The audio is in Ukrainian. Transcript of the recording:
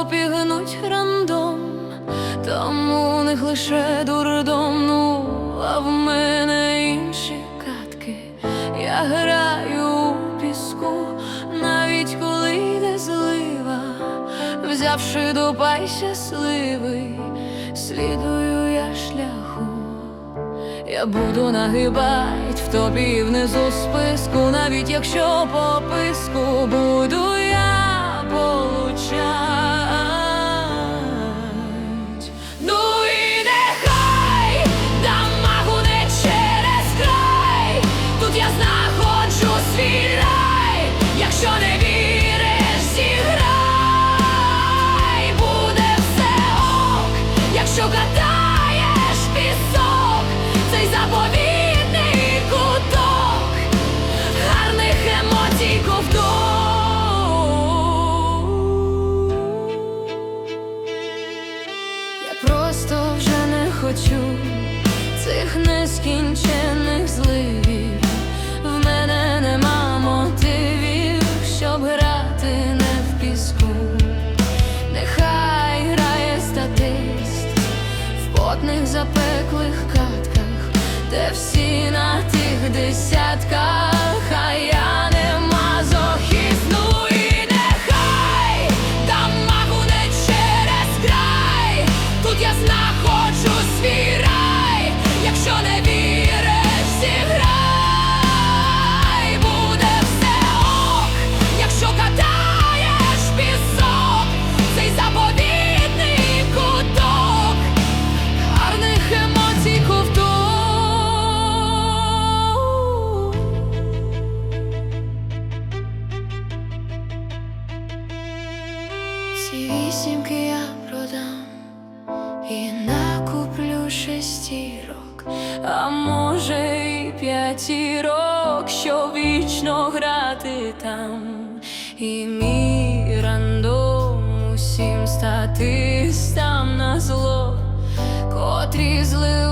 обігнуть рандом, тому у них лише дурдом, ну, а в мене інші катки. Я граю у піску, навіть коли йде злива, взявши до пай щасливий, слідую я шляху. Я буду нагибать в тобі внизу списку, навіть якщо по писку буду получать. Цих нескінчених зливів. В мене нема мотивів, щоб грати не в піску. Нехай грає статист в потних запеклих катках, де всі на тих десятках, шестірок, а може і п'ятірок, що вічно грати там, і мій рандом усім статистам на зло, котрі зливають.